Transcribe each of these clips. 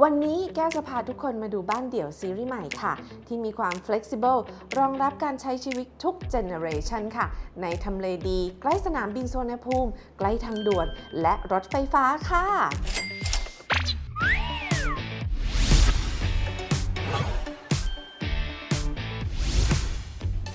วันนี้แก้วจะพาทุกคนมาดูบ้านเดี่ยวซีรีส์ใหม่ค่ะ ที่มีความ flexible รองรับการใช้ชีวิตทุก generation ค่ะ ในทำเลดี ใกล้สนามบินโซนภูมิ ใกล้ทางด่วน และรถไฟฟ้าค่ะ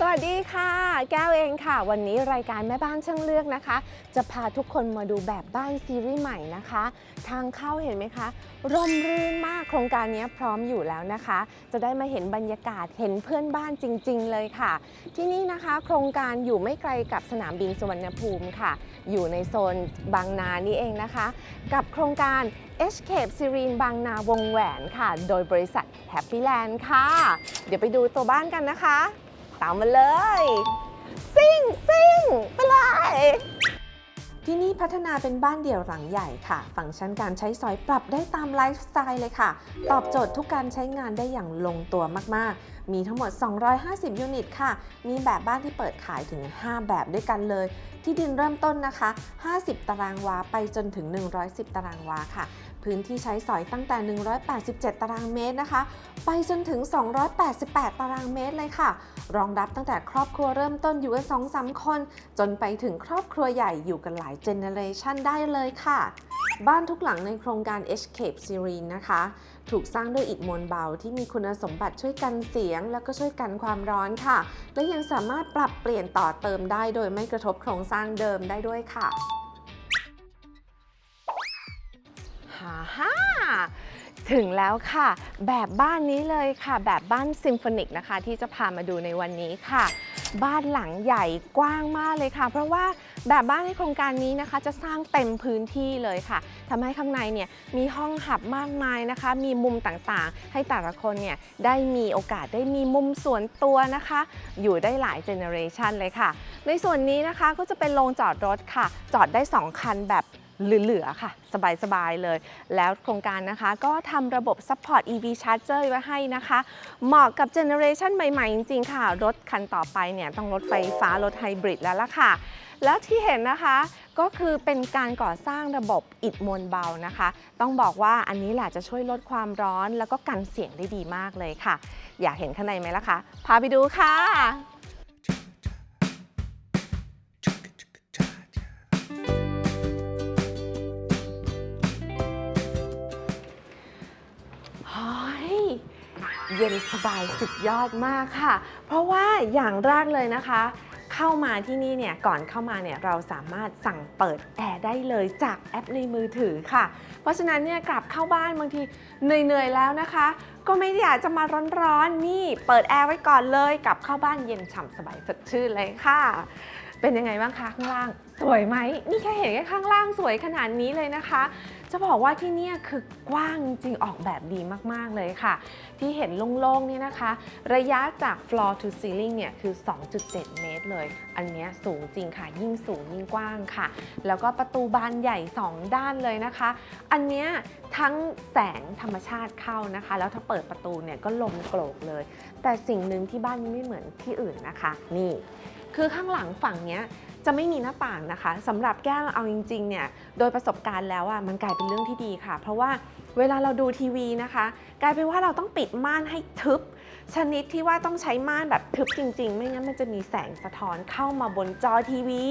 วัสดีค่ะ แก้วเองค่ะ วันนี้รายการแม่บ้านช่างเลือกนะคะ จะพาทุกคนมาดูแบบบ้านซีรีส์ใหม่นะคะ ทางเข้าเห็นไหมคะ ร่มรื่นมากโครงการนี้พร้อมอยู่แล้วนะคะ จะได้มาเห็นบรรยากาศเห็นเพื่อนบ้านจริง ๆ เลยค่ะ ที่นี่นะคะ โครงการอยู่ไม่ไกลกับสนามบินสุวรรณภูมิค่ะ อยู่ในโซนบางนานี่เองนะคะ กับโครงการ Escape s e r e n บางนาวงแหวนค่ะ โดยบริษัท Happy Land ค่ะ เดี๋ยวไปดูตัวบ้านกันนะคะ ตามมาเลย ซิ่งซิ่งไปเลยที่นี่พัฒนาเป็นบ้านเดี่ยวหลังใหญ่ค่ะ ฟังก์ชันการใช้สอยปรับได้ตามไลฟ์สไตล์เลยค่ะ ตอบโจทย์ทุกการใช้งานได้อย่างลงตัวมากๆ มีทั้งหมด 250 ยูนิตค่ะ มีแบบบ้านที่เปิดขายถึง 5 แบบด้วยกันเลย ที่ดินเริ่มต้นนะคะ 50 ตารางวาไปจนถึง 110 ตารางวาค่ะ พื้นที่ใช้สอยตั้งแต่ 187 ตารางเมตรนะคะ ไปจนถึง 288 ตารางเมตรเลยค่ะ รองรับตั้งแต่ครอบครัวเริ่มต้นอยู่กัน2-3คน จนไปถึงครอบครัวใหญ่อยู่กันหลายเจเนเรชันได้เลยค่ะ บ้านทุกหลังในโครงการ Escape Serene นะคะ ถูกสร้างด้วยอิฐมวลเบาที่มีคุณสมบัติช่วยกันเสียง แล้วก็ช่วยกันความร้อนค่ะ และยังสามารถปรับเปลี่ยนต่อเติมได้โดยไม่กระทบโครงสร้างเดิมได้ด้วยค่ะ ฮ่าถึงแล้วค่ะ แบบบ้านนี้เลยค่ะ แบบบ้านซิมโฟนิกนะคะ ที่จะพามาดูในวันนี้ค่ะ บ้านหลังใหญ่กว้างมากเลยค่ะ เพราะว่าแบบบ้านในโครงการนี้นะคะ จะสร้างเต็มพื้นที่เลยค่ะทำให้ข้างในเนี่ยมีห้องหับมากมายนะคะ มีมุมต่างๆ ให้แต่ละคนเนี่ยได้มีโอกาสได้มีมุมส่วนตัวนะคะ อยู่ได้หลายเจเนอเรชันเลยค่ะ ในส่วนนี้นะคะก็จะเป็นโรงจอดรถค่ะ จอดได้ 2 คันแบบ เหลือๆค่ะ สบายๆเลย แล้วโครงการนะคะก็ทำระบบ Support EV Charger ไว้ให้นะคะ เหมาะกับเจเนอเรชันใหม่ๆ จริงๆ ค่ะ รถคันต่อไปเนี่ยต้องรถไฟฟ้ารถไฮบริดแล้วล่ะค่ะ แล้วที่เห็นนะคะก็คือเป็นการก่อสร้างระบบอิฐมวลเบานะคะ ต้องบอกว่าอันนี้แหละจะช่วยลดความร้อนแล้วก็กันเสียงได้ดีมากเลยค่ะ อยากเห็นข้างในไหมล่ะคะ พาไปดูค่ะ เย็นสบายสุดยอดมากค่ะ เพราะว่าอย่างแรกเลยนะคะ เข้ามาที่นี่เนี่ยก่อนเข้ามาเนี่ยเราสามารถสั่งเปิดแอร์ได้เลยจากแอปในมือถือค่ะ เพราะฉะนั้นเนี่ยกลับเข้าบ้านบางทีเหนื่อยๆแล้วนะคะ ก็ไม่อยากจะมาร้อนๆนี่เปิดแอร์ไว้ก่อนเลยกลับเข้าบ้านเย็นฉ่ำสบายสดชื่นเลยค่ะ เป็นยังไงบ้างคะข้างล่าง สวยไหมนี่แค่เห็นแค่ข้างล่างสวยขนาดนี้เลยนะคะ จะบอกว่าที่นี่คือกว้างจริงออกแบบดีมากๆเลยค่ะ ที่เห็นโล่งๆเนี่ยนะคะ ระยะจาก floor to ceiling เนี่ยคือ 2.7 เมตรเลย อันเนี้ยสูงจริงค่ะ ยิ่งสูงยิ่งกว้างค่ะ แล้วก็ประตูบานใหญ่ 2 ด้านเลยนะคะ อันเนี้ยทั้งแสงธรรมชาติเข้านะคะ แล้วถ้าเปิดประตูเนี่ยก็ลมโกรกเลย แต่สิ่งหนึ่งที่บ้านนี้ไม่เหมือนที่อื่นนะคะ นี่ คือข้างหลังฝั่งเนี้ย จะไม่มีหน้าต่างนะคะสำหรับแก้วเอาจริงๆเนี่ยโดยประสบการณ์แล้วอะมันกลายเป็นเรื่องที่ดีค่ะ เพราะว่าเวลาเราดูทีวีนะคะ กลายเป็นว่าเราต้องปิดม่านให้ทึบ ชนิดที่ว่าต้องใช้ม่านแบบทึบจริง ๆ ไม่งั้นมันจะมีแสงสะท้อนเข้ามาบนจอทีวี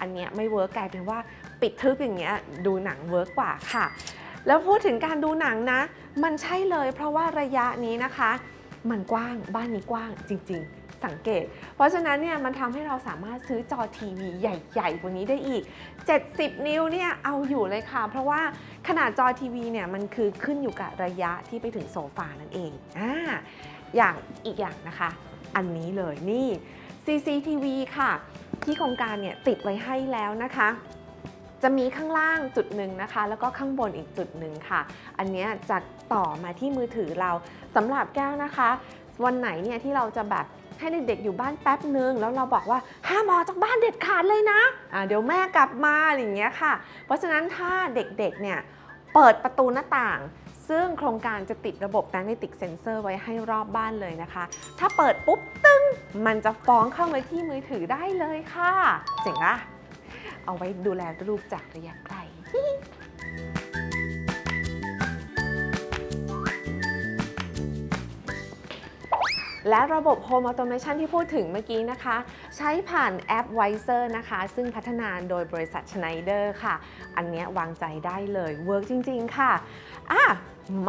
อันเนี้ยไม่เวิร์กกลายเป็นว่าปิดทึบอย่างเงี้ยดูหนังเวิร์กกว่าค่ะ แล้วพูดถึงการดูหนังนะ มันใช่เลย เพราะว่าระยะนี้นะคะ มันกว้างบ้านนี้กว้างจริง ๆ สังเกต เพราะฉะนั้นเนี่ยมันทำให้เราสามารถซื้อจอทีวีใหญ่ๆกว่านี้ได้อีก 70 นิ้วเนี่ยเอาอยู่เลยค่ะ เพราะว่าขนาดจอทีวีเนี่ยมันคือขึ้นอยู่กับระยะที่ไปถึงโซฟานั่นเองอ่าอย่างอีกอย่างนะคะ อันนี้เลยนี่ CCTV ค่ะ ที่โครงการเนี่ยติดไว้ให้แล้วนะคะจะมีข้างล่างจุดหนึ่งนะคะ แล้วก็ข้างบนอีกจุดหนึ่งค่ะ อันนี้จะต่อมาที่มือถือเราสำหรับแก้วนะคะ วันไหนเนี่ยที่เราจะแบบ ให้เด็กๆอยู่บ้านแป๊บนึง แล้วเราบอกว่าห้ามออกจากบ้านเด็ดขาดเลยนะะเดี๋ยวแม่กลับมาอะไรอย่างเงี้ยค่ะ เพราะฉะนั้นถ้าเด็กๆเนี่ยเปิดประตูหน้าต่าง ซึ่งโครงการจะติดระบบ Magnetic Sensor ไว้ให้รอบบ้านเลยนะคะ ถ้าเปิดปุ๊บตึ้งมันจะฟ้องเข้ามาที่มือถือได้เลยค่ะ เจ๋งอะเอาไว้ดูแลลูกจากระยะไกล และระบบ Home Automation ที่พูดถึงเมื่อกี้นะคะ ใช้ผ่านแอป Wiser นะคะ ซึ่งพัฒนาโดยบริษัท Schneider ค่ะ อันเนี้ยวางใจได้เลยเวิร์กจริง ๆ ค่ะอะ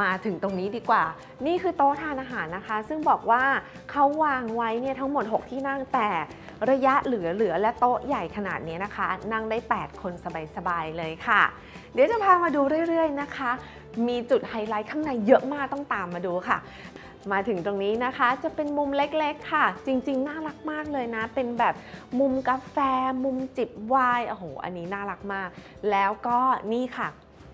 มาถึงตรงนี้ดีกว่า นี่คือโต๊ะทานอาหารนะคะ ซึ่งบอกว่าเขาวางไว้เนี่ยทั้งหมด 6 ที่นั่งแต่ระยะเหลือๆและโต๊ะใหญ่ขนาดนี้นะคะ นั่งได้ 8 คนสบายๆเลยค่ะ เดี๋ยวจะพามาดูเรื่อยๆนะคะ มีจุดไฮไลท์ข้างในเยอะมากต้องตามมาดูค่ะ มาถึงตรงนี้นะคะจะเป็นมุมเล็กๆค่ะ จริง ๆ น่ารักมากเลยนะ เป็นแบบมุมกาแฟ มุมจิบไวน์โอ้โห อันนี้น่ารักมาก แล้วก็นี่ค่ะ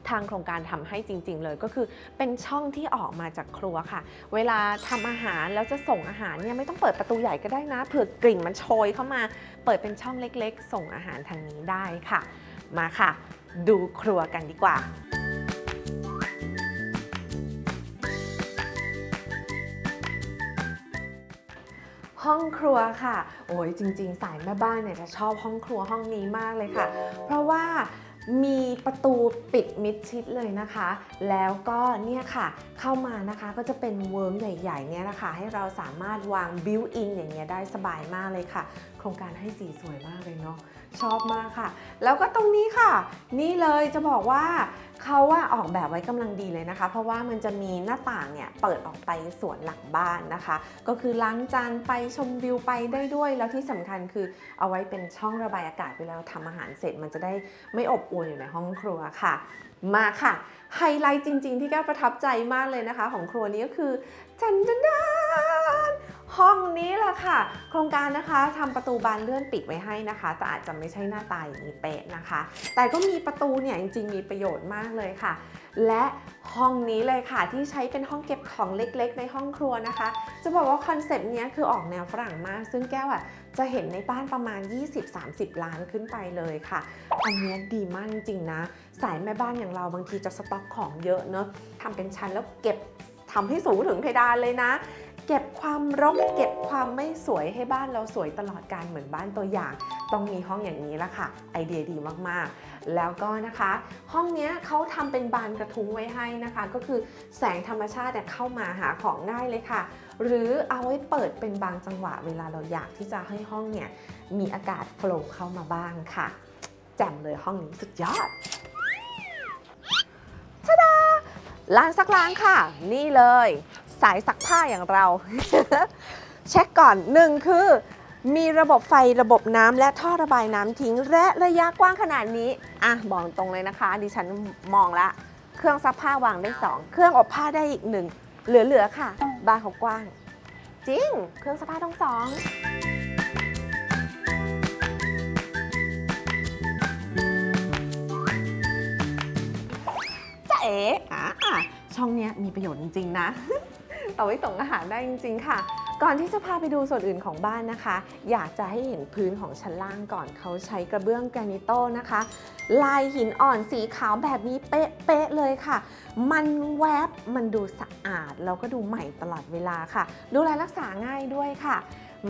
ทางโครงการทำให้จริง ๆ เลยก็คือเป็นช่องที่ออกมาจากครัวค่ะ เวลาทำอาหารแล้วจะส่งอาหารเนี่ยไม่ต้องเปิดประตูใหญ่ก็ได้นะเผื่อกลิ่นมันโชยเข้ามา เปิดเป็นช่องเล็ก ๆ ส่งอาหารทางนี้ได้ค่ะ มาค่ะ ดูครัวกันดีกว่า ห้องครัวค่ะ โอ้ยจริง ๆ สายแม่บ้านเนี่ยจะชอบห้องครัวห้องนี้มากเลยค่ะ เพราะว่ามีประตูปิดมิดชิดเลยนะคะ แล้วก็เนี่ยค่ะ เข้ามานะคะก็จะเป็นเวิร์กใหญ่ๆเนี่ยนะคะ ให้เราสามารถวางบิวอินอย่างเงี้ยได้สบายมากเลยค่ะ โครงการให้สีสวยมากเลยเนาะชอบมากค่ะ แล้วก็ตรงนี้ค่ะ นี่เลยจะบอกว่า เขาว่าออกแบบไว้กำลังดีเลยนะคะ เพราะว่ามันจะมีหน้าต่างเนี่ยเปิดออกไปสวนหลังบ้านนะคะ ก็คือล้างจานไปชมวิวไปได้ด้วย แล้วที่สำคัญคือเอาไว้เป็นช่องระบายอากาศเวลาเราทำอาหารเสร็จ มันจะได้ไม่อบอวลอยู่ในห้องครัวค่ะมาค่ะไฮไลท์จริง ๆ ที่แก้วประทับใจมากเลยนะคะ ของครัวนี้ก็คือจันจันดาน ห้องนี้แหละค่ะ โครงการนะคะทำประตูบานเลื่อนปิดไว้ให้นะคะ แต่อาจจะไม่ใช่หน้าตาอย่างนี้เป๊ะนะคะ แต่ก็มีประตูเนี่ยจริงๆมีประโยชน์มากเลยค่ะ และห้องนี้เลยค่ะที่ใช้เป็นห้องเก็บของเล็กๆ ในห้องครัวนะคะ จะบอกว่าคอนเซปต์เนี้ยคือออกแนวฝรั่งมาก ซึ่งแก้วอะจะเห็นในบ้านประมาณ 20-30 ล้านขึ้นไปเลยค่ะ อันนี้ดีมากจริงนะ สายแม่บ้านอย่างเราบางทีจะสต็อกของเยอะเนอะทำเป็นชั้นแล้วเก็บทำให้สูงถึงเพดานเลยนะ เก็บความรก เก็บความไม่สวยให้บ้านเราสวยตลอดการเหมือนบ้านตัวอย่าง ต้องมีห้องอย่างนี้ละค่ะ ไอเดียดีมากๆ แล้วก็นะคะ ห้องนี้เขาทำเป็นบานกระทุ้งไว้ให้นะคะ ก็คือแสงธรรมชาติเนี่ยเข้ามาหาของง่ายเลยค่ะ หรือเอาไว้เปิดเป็นบางจังหวะเวลาเราอยากที่จะให้ห้องเนี่ยมีอากาศโฟล์เข้ามาบ้างค่ะแจ่มเลยห้องนี้สุดยอดชะดาล้างซักล้างค่ะ นี่เลย สายซักผ้าอย่างเรา เช็คก่อนหนึ่งคือ มีระบบไฟระบบน้ำและท่อระบายน้ำทิ้ง และระยะกว้างขนาดนี้ อะบอกตรงเลยนะคะ ดิฉันมองละเครื่องซักผ้าวางได้ 2 เครื่องอบผ้าได้อีกหนึ่งเหลือๆค่ะ บานเขากว้าง จริง เครื่องซักผ้าต้องสองจ๊ะเอ๋อะช่องเนี้ยมีประโยชน์จริง ๆ นะ เอาไว้ส่งอาหารได้จริง ๆ ค่ะ ก่อนที่จะพาไปดูส่วนอื่นของบ้านนะคะ อยากจะให้เห็นพื้นของชั้นล่างก่อนเขาใช้กระเบื้องแกรนิโต้นะคะ ลายหินอ่อนสีขาวแบบนี้เป๊ะๆเลยค่ะ มันแวบมันดูสะอาด แล้วก็ดูใหม่ตลอดเวลาค่ะ ดูแลรักษาง่ายด้วยค่ะ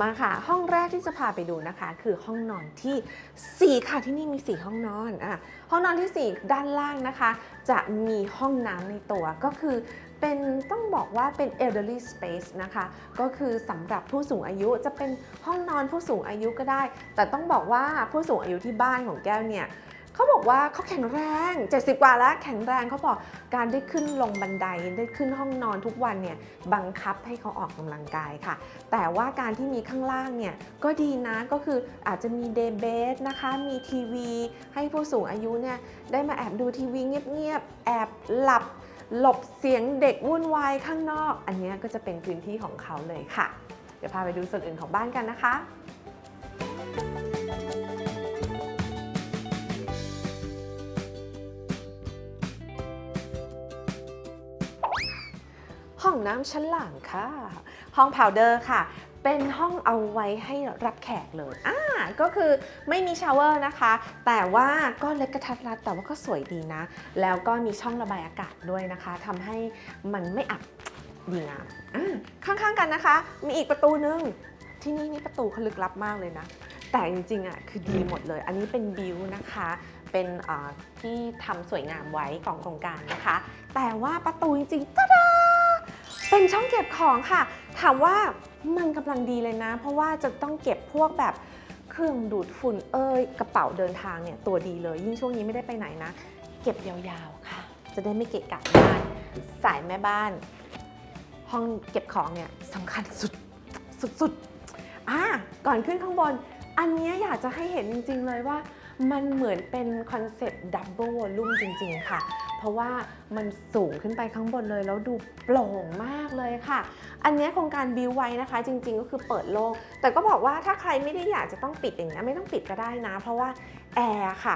มาค่ะ ห้องแรกที่จะพาไปดูนะคะ คือห้องนอนที่ 4 ค่ะที่นี่มี 4 ห้องนอนอะห้องนอนที่ 4 ด้านล่างนะคะ จะมีห้องน้ำในตัวก็คือ เป็นต้องบอกว่าเป็น elderly space นะคะ ก็คือสำหรับผู้สูงอายุจะเป็นห้องนอนผู้สูงอายุก็ได้ แต่ต้องบอกว่าผู้สูงอายุที่บ้านของแก้วเนี่ยเขาบอกว่าเขาแข็งแรง 70 กว่าแล้วแข็งแรงเขาบอกการได้ขึ้นลงบันไดได้ขึ้นห้องนอนทุกวันเนี่ยบังคับให้เขาออกกำลังกายค่ะ แต่ว่าการที่มีข้างล่างเนี่ยก็ดีนะก็คืออาจจะมีเดย์เบสนะคะมีทีวี ให้ผู้สูงอายุเนี่ยได้มาแอบดูทีวีเงียบๆแอบหลับ หลบเสียงเด็กวุ่นวายข้างนอก อันนี้ก็จะเป็นพื้นที่ของเขาเลยค่ะ เดี๋ยวพาไปดูส่วนอื่นของบ้านกันนะคะห้องน้ำชั้นล่างค่ะ ห้องพาวเดอร์ค่ะ เป็นห้องเอาไว้ให้รับแขกเลยอ่าก็คือไม่มีชาวเวอร์นะคะ แต่ว่าก็เล็กกระทัดรัดแต่ว่าก็สวยดีนะ แล้วก็มีช่องระบายอากาศด้วยนะคะทำให้มันไม่อับดีงามอ่าข้างๆกันนะคะ มีอีกประตูนึงที่นี่นี่ประตูเขาลึกลับมากเลยนะ แต่จริงๆอะคือดีหมดเลย อันนี้เป็นบิวนะคะ เป็นอ่าที่ทำสวยงามไว้ของโครงการนะคะ แต่ว่าประตูจริงๆตะดา เป็นช่องเก็บของค่ะ ถามว่ามันกำลังดีเลยนะ เพราะว่าจะต้องเก็บพวกแบบเครื่องดูดฝุ่นเอ้ยกระเป๋าเดินทางเนี่ยตัวดีเลย ยิ่งช่วงนี้ไม่ได้ไปไหนนะ เก็บยาวๆค่ะ จะได้ไม่เกะกะบ้านสายแม่บ้าน ห้องเก็บของเนี่ยสำคัญสุดสุดๆอะก่อนขึ้นข้างบน อันนี้อยากจะให้เห็นจริงๆเลยว่า มันเหมือนเป็นคอนเซปต์ดับเบิลวอลลุ่มจริง ๆ ค่ะ เพราะว่ามันสูงขึ้นไปข้างบนเลย แล้วดูโปร่งมากเลยค่ะ อันนี้โครงการบิวไว้นะคะ จริง ๆ ก็คือเปิดโล่งแต่ก็บอกว่าถ้าใครไม่ได้อยากจะต้องปิดอย่างเงี้ยไม่ต้องปิดก็ได้นะ เพราะว่าแอร์ค่ะ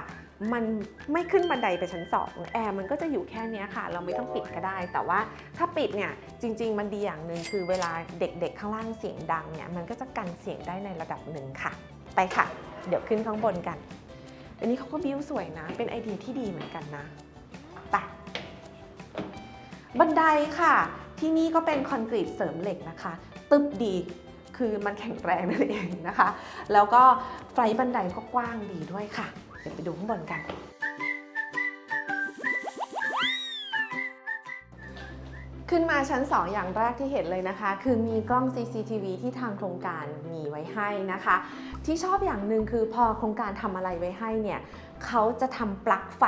มันไม่ขึ้นบันไดไปชั้นสองแอร์มันก็จะอยู่แค่นี้ค่ะ เราไม่ต้องปิดก็ได้ แต่ว่าถ้าปิดเนี่ยจริง ๆ มันดีอย่างหนึ่งคือเวลาเด็กๆ ข้างล่างเสียงดังเนี่ยมันก็จะกันเสียงได้ในระดับหนึ่งค่ะ ไปค่ะ เดี๋ยวขึ้นข้างบนกัน อันนี้เขาก็บิวสวยนะ เป็นไอเดียที่ดีเหมือนกันนะ บันไดค่ะ ที่นี่ก็เป็นคอนกรีตเสริมเหล็กนะคะ ตึบดีคือมันแข็งแรงนั่นเองนะคะ แล้วก็ไฟบันไดก็กว้างดีด้วยค่ะ เดี๋ยวไปดูข้างบนกัน ขึ้นมาชั้น 2 อย่างแรกที่เห็นเลยนะคะ คือมีกล้อง CCTV ที่ทางโครงการมีไว้ให้นะคะ ที่ชอบอย่างหนึ่งคือพอโครงการทำอะไรไว้ให้เนี่ยเขาจะทำปลั๊กไฟ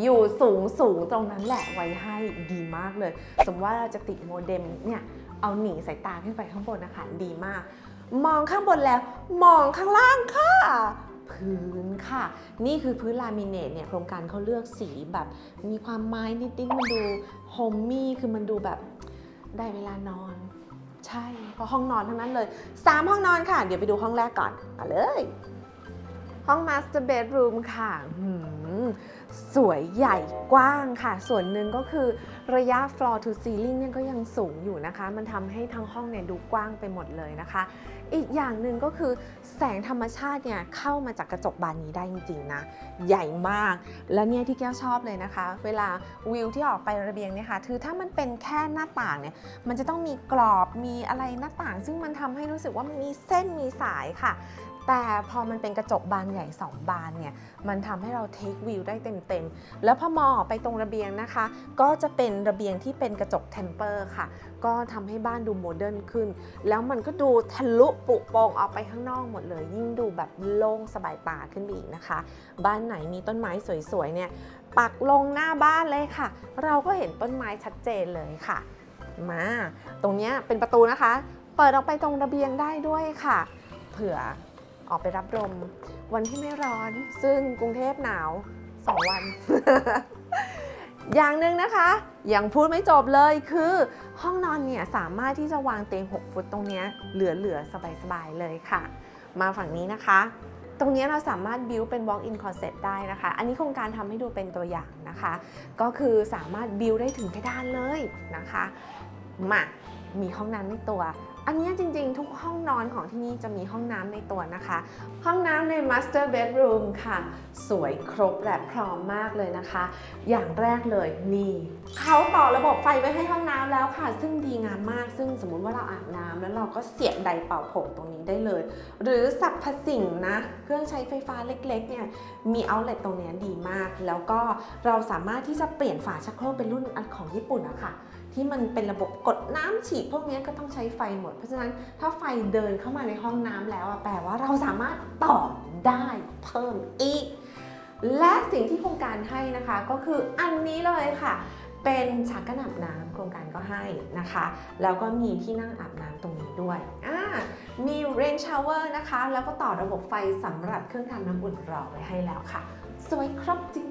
อยู่สูงสูงตรงนั้นแหละไว้ให้ดีมากเลย สมมติว่าเราจะติดโมเด็มเนี่ยเอาหนีสายตาขึ้นไปข้างบนนะคะดีมาก มองข้างบนแล้ว มองข้างล่างค่ะ พื้นค่ะ นี่คือพื้นลามิเนตเนี่ยโครงการเขาเลือกสีแบบมีความไม้นิดๆมันดูโฮมมี่คือมันดูแบบได้เวลานอน ใช่เพราะห้องนอนทั้งนั้นเลย 3 ห้องนอนค่ะ เดี๋ยวไปดูห้องแรกก่อนมาเลย ห้องมาสเตอร์เบดรูมค่ะ สวยใหญ่กว้างค่ะ ส่วนหนึ่งก็คือระยะ floor to ceiling เนี่ยก็ยังสูงอยู่นะคะ มันทำให้ทั้งห้องเนี่ยดูกว้างไปหมดเลยนะคะ อีกอย่างหนึ่งก็คือแสงธรรมชาติเนี่ยเข้ามาจากกระจกบานนี้ได้จริงๆนะ ใหญ่มาก และเนี่ยที่แก้วชอบเลยนะคะ เวลาวิวที่ออกไประเบียงเนี่ยค่ะคือถ้ามันเป็นแค่หน้าต่างเนี่ย มันจะต้องมีกรอบ มีอะไรหน้าต่าง ซึ่งมันทำให้รู้สึกว่ามันมีเส้นมีสายค่ะ แต่พอมันเป็นกระจกบานใหญ่ 2 บานเนี่ย มันทำให้เราเทควิวได้เต็มๆ แล้วพอมองออกไปตรงระเบียงนะคะ ก็จะเป็นระเบียงที่เป็นกระจกเทมเปอร์ค่ะ ก็ทำให้บ้านดูโมเดิร์นขึ้น แล้วมันก็ดูทะลุปุโปร่งออกไปข้างนอกหมดเลย ยิ่งดูแบบโล่งสบายตาขึ้นไปอีกนะคะ บ้านไหนมีต้นไม้สวยๆเนี่ย ปักลงหน้าบ้านเลยค่ะ เราก็เห็นต้นไม้ชัดเจนเลยค่ะ มา ตรงนี้เป็นประตูนะคะ เปิดออกไปตรงระเบียงได้ด้วยค่ะ เผื่อ ออกไปรับลมวันที่ไม่ร้อน ซึ่งกรุงเทพหนาว 2 วัน อย่างหนึ่งนะคะ ยังพูดไม่จบเลยคือห้องนอนเนี่ยสามารถที่จะวางเตียง 6 ฟุตตรงเนี้ยเหลือๆ สบายๆ เลยค่ะ มาฝั่งนี้นะคะ ตรงนี้เราสามารถ build เป็น walk-in closet ได้นะคะ อันนี้โครงการทำให้ดูเป็นตัวอย่างนะคะ ก็คือสามารถ build ได้ถึงเพดานเลยนะคะ มา มีห้องน้ำในตัว อันนี้จริงๆ ทุกห้องนอนของที่นี่จะมีห้องน้ำในตัวนะคะ ห้องน้ำใน master bedroom ค่ะ สวยครบและพร้อมมากเลยนะคะ อย่างแรกเลยนี่เขาต่อระบบไฟไว้ให้ห้องน้ำแล้วค่ะ ซึ่งดีงามมาก ซึ่งสมมุติว่าเราอาบน้ำแล้วเราก็เสียบไดเป่าผมตรงนี้ได้เลย หรือสัพพสิ่งนะ เครื่องใช้ไฟฟ้าเล็กๆ เนี่ยมีเอาเล t ตรงนี้ดีมาก แล้วก็เราสามารถที่จะเปลี่ยนฝาชักโครกเป็นรุ่นอันของญี่ปุ่นอะค่ะ ที่มันเป็นระบบกดน้ำฉีดพวกนี้ก็ต้องใช้ไฟหมด เพราะฉะนั้นถ้าไฟเดินเข้ามาในห้องน้ำแล้วอะแปลว่าเราสามารถต่อได้เพิ่มอีก และสิ่งที่โครงการให้นะคะก็คืออันนี้เลยค่ะ เป็นฉากกั้นอาบน้ำโครงการก็ให้นะคะ แล้วก็มีที่นั่งอาบน้ำตรงนี้ด้วยอ่ามี rain shower นะคะ แล้วก็ต่อระบบไฟสำหรับเครื่องทำน้ำอุ่นรอไว้ให้แล้วค่ะ สวยครบจริง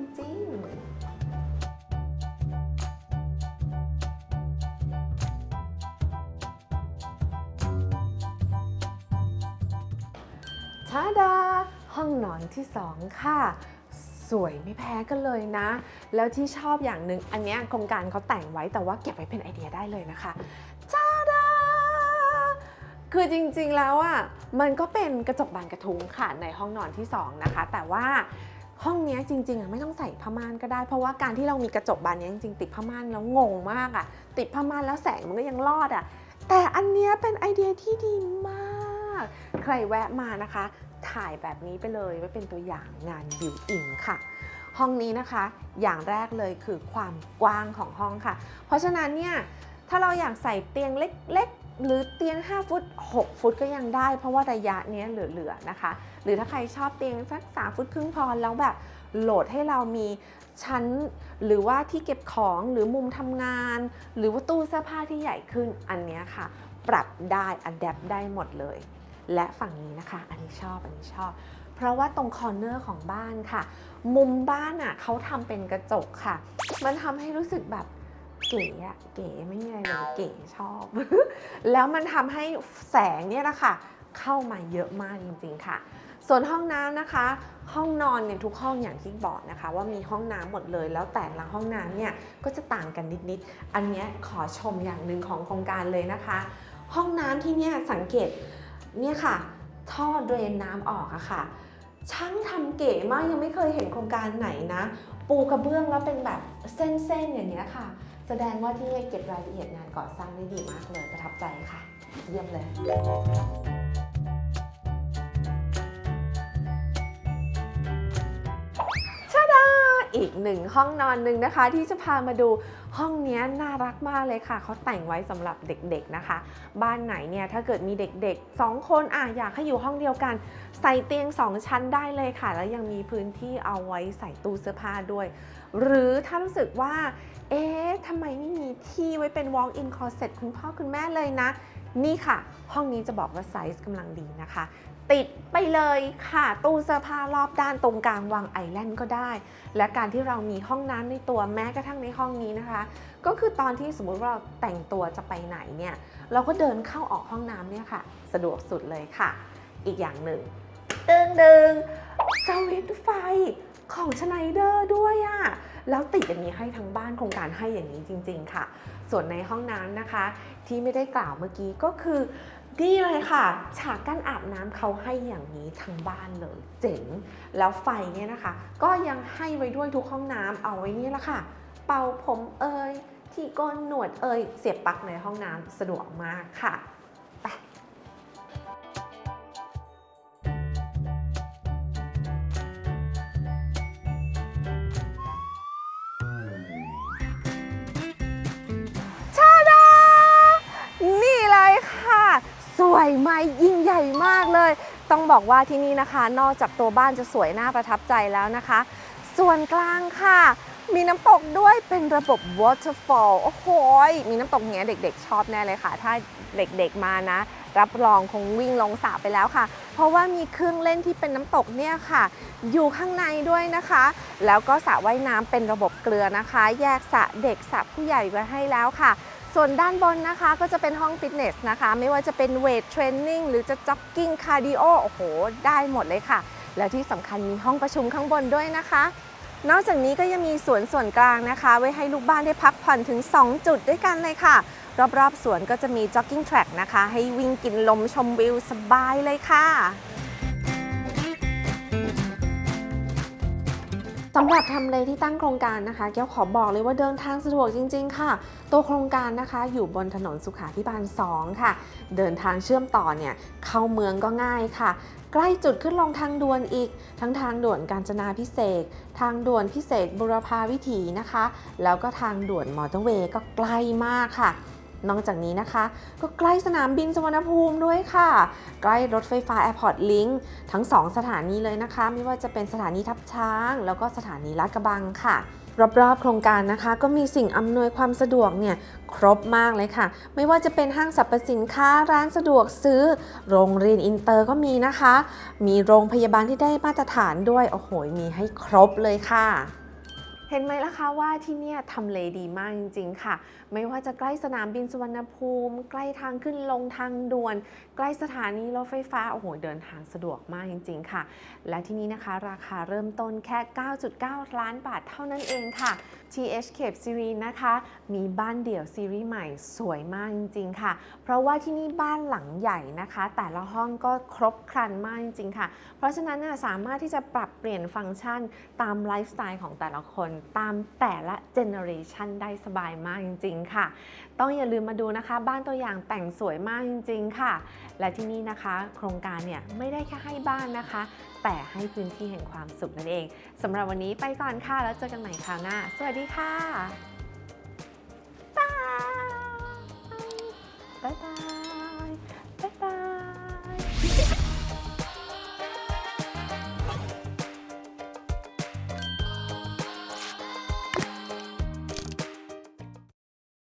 ห้องนอนที่สองค่ะ สวยไม่แพ้กันเลยนะ แล้วที่ชอบอย่างหนึ่งอันนี้โครงการเขาแต่งไว้แต่ว่าเก็บไว้เป็นไอเดียได้เลยนะคะชาดาคือจริงๆแล้วอะมันก็เป็นกระจกบานกระทุ้งค่ะในห้องนอนที่สองนะคะ แต่ว่าห้องนี้จริงๆอะไม่ต้องใส่ผ้าม่านก็ได้ เพราะว่าการที่เรามีกระจกบานนี้จริงๆติดผ้าม่านแล้วงงมากอะติดผ้าม่านแล้วแสงมันก็ยังรอดอะแต่อันเนี้ยเป็นไอเดียที่ดีมาก ใครแวะมานะคะ ถ่ายแบบนี้ไปเลยไว้เป็นตัวอย่างงานบิวอินค่ะ ห้องนี้นะคะ อย่างแรกเลยคือความกว้างของห้องค่ะ เพราะฉะนั้นเนี่ยถ้าเราอยากใส่เตียงเล็กๆหรือเตียง 5 ฟุต 6 ฟุตก็ยังได้ เพราะว่าระยะนี้เหลือๆนะคะ หรือถ้าใครชอบเตียงสัก 3 ฟุตครึ่งพอแล้วแบบโหลดให้เรามีชั้น หรือว่าที่เก็บของหรือมุมทำงาน หรือว่าตู้เสื้อผ้าที่ใหญ่ขึ้นอันนี้ค่ะ ปรับได้อัดแอปได้หมดเลย และฝั่งนี้นะคะ อันนี้ชอบ อันนี้ชอบ เพราะว่าตรงคอร์เนอร์ของบ้านค่ะ มุมบ้านอะเขาทำเป็นกระจกค่ะ มันทำให้รู้สึกแบบเก๋อะเก๋ไม่มีอะไรเลยเก๋ชอบ แล้วมันทำให้แสงเนี่ยนะคะเข้ามาเยอะมากจริง ๆ ค่ะ ส่วนห้องน้ำนะคะ ห้องนอนเนี่ยทุกห้องอย่างที่บอกนะคะ ว่ามีห้องน้ำหมดเลย แล้วแต่ละห้องน้ำเนี่ยก็จะต่างกันนิดๆ อันนี้ขอชมอย่างหนึ่งของโครงการเลยนะคะ ห้องน้ำที่เนี่ยสังเกต เนี่ยค่ะ ท่อเดรนน้ำออกอะค่ะ ช่างทำเก๋มากยังไม่เคยเห็นโครงการไหนนะ ปูกระเบื้องแล้วเป็นแบบเส้นๆอย่างเงี้ยค่ะ แสดงว่าที่นี่เก็บรายละเอียดงานก่อสร้างได้ดีมากเลยประทับใจค่ะ เยี่ยมเลย อีกหนึ่งห้องนอนหนึ่งนะคะ ที่จะพามาดูห้องนี้น่ารักมากเลยค่ะเขาแต่งไว้สำหรับเด็กๆนะคะ บ้านไหนเนี่ยถ้าเกิดมีเด็กๆ 2 คนอะอยากให้อยู่ห้องเดียวกัน ใส่เตียง 2 ชั้นได้เลยค่ะ แล้วยังมีพื้นที่เอาไว้ใส่ตู้เสื้อผ้าด้วย หรือถ้ารู้สึกว่า เอ๊ะทำไมไม่มีที่ไว้เป็น walk-in closet คุณพ่อคุณแม่เลยนะ นี่ค่ะ ห้องนี้จะบอกว่าไซส์กำลังดีนะคะ ติดไปเลยค่ะ ตู้เสื้อผ้ารอบด้านตรงกลางวางไอแลนด์ก็ได้ และการที่เรามีห้องน้ำในตัวแม้กระทั่งในห้องนี้นะคะ ก็คือตอนที่สมมติว่าเราแต่งตัวจะไปไหนเนี่ย เราก็เดินเข้าออกห้องน้ำเนี่ยค่ะ สะดวกสุดเลยค่ะ อีกอย่างหนึ่งดึงดึงสวิตไฟของชไนเดอร์ด้วยอะแล้วติดอย่างนี้ให้ทั้งบ้านโครงการให้อย่างนี้จริง ๆ ค่ะ ส่วนในห้องน้ำนะคะ ที่ไม่ได้กล่าวเมื่อกี้ก็คือนี่เลยค่ะ ฉากกั้นอาบน้ำเขาให้อย่างนี้ทั้งบ้านเลย เจ๋ง แล้วไฟเนี่ยนะคะ ก็ยังให้ไว้ด้วยทุกห้องน้ำเอาไว้นี่แหละค่ะ เป่าผมเอ่ยที่ก้นหนวดเอ่ยเสียบปลั๊กในห้องน้ำสะดวกมากค่ะ ไหมยิ่งใหญ่มากเลย ต้องบอกว่าที่นี่นะคะ นอกจากตัวบ้านจะสวยน่าประทับใจแล้วนะคะ ส่วนกลางค่ะ มีน้ำตกด้วยเป็นระบบ waterfall โอ้โหมีน้ำตกอย่างเงี้ยเด็กๆ ชอบแน่เลยค่ะ ถ้าเด็กๆมานะ รับรองคงวิ่งลงสระไปแล้วค่ะ เพราะว่ามีเครื่องเล่นที่เป็นน้ำตกเนี่ยค่ะ อยู่ข้างในด้วยนะคะ แล้วก็สระว่ายน้ำเป็นระบบเกลือนะคะ แยกสระเด็กสระผู้ใหญ่ไว้ให้แล้วค่ะ ส่วนด้านบนนะคะก็จะเป็นห้องฟิตเนสนะคะ ไม่ว่าจะเป็นเวทเทรนนิ่งหรือจะจ็อกกิ้งคาร์ดิโอโอ้โห ได้หมดเลยค่ะ แล้วที่สำคัญมีห้องประชุมข้างบนด้วยนะคะ นอกจากนี้ก็ยังมีสวนส่วนกลางนะคะ ไว้ให้ลูกบ้านได้พักผ่อนถึง 2 จุดด้วยกันเลยค่ะ รอบๆสวนก็จะมีจ็อกกิ้งแทร็กนะคะ ให้วิ่งกินลมชมวิวสบายเลยค่ะ สำหรับทำเลที่ตั้งโครงการนะคะเกียวขอบอกเลยว่าเดินทางสะดวกจริง ๆ ค่ะ ตัวโครงการนะคะ อยู่บนถนนสุขาพิบาล 2 ค่ะ เดินทางเชื่อมต่อเนี่ยเข้าเมืองก็ง่ายค่ะ ใกล้จุดขึ้นลงทางด่วนอีก ทั้งทางด่วนกาญจนาพิเศษ ทางด่วนพิเศษบุรพาวิถีนะคะ แล้วก็ทางด่วนมอเตอร์เวย์ก็ใกล้มากค่ะ นอกจากนี้นะคะ ก็ใกล้สนามบินสุวรรณภูมิด้วยค่ะ ใกล้รถไฟฟ้า Airport Link ทั้ง 2 สถานีเลยนะคะ ไม่ว่าจะเป็นสถานีทับช้าง แล้วก็สถานีลาดกระบังค่ะรอบๆโครงการนะคะ ก็มีสิ่งอำนวยความสะดวกเนี่ยครบมากเลยค่ะ ไม่ว่าจะเป็นห้างสรรพสินค้าร้านสะดวกซื้อ โรงเรียนอินเตอร์ก็มีนะคะ มีโรงพยาบาลที่ได้มาตรฐานด้วย โอ้โห มีให้ครบเลยค่ะ เห็นไหมล่ะคะว่าที่นี่ทำเลดีมากจริง ๆ ค่ะ ไม่ว่าจะใกล้สนามบินสุวรรณภูมิ ใกล้ทางขึ้นลงทางด่วน ใกล้สถานีรถไฟฟ้าโอ้โหเดินทางสะดวกมากจริง ๆ ค่ะ และที่นี้นะคะ ราคาเริ่มต้นแค่ 9.9 ล้านบาทเท่านั้นเองค่ะ TH Cape Series นะคะ มีบ้านเดี่ยวซีรีส์ใหม่สวยมากจริงๆค่ะ เพราะว่าที่นี่บ้านหลังใหญ่นะคะ แต่ละห้องก็ครบครันมากจริงๆค่ะ เพราะฉะนั้นน่ะสามารถที่จะปรับเปลี่ยนฟังก์ชันตามไลฟ์สไตล์ของแต่ละคน ตามแต่ละเจเนอเรชันได้สบายมากจริงๆค่ะ ต้องอย่าลืมมาดูนะคะ บ้านตัวอย่างแต่งสวยมากจริงๆค่ะ และที่นี่นะคะ โครงการเนี่ยไม่ได้แค่ให้บ้านนะคะ แต่ให้พื้นที่แห่งความสุขนั่นเองสำหรับวันนี้ไปก่อนค่ะ แล้วเจอกันใหม่คราวหน้า สวัสดีค่ะ บ๊ายบาย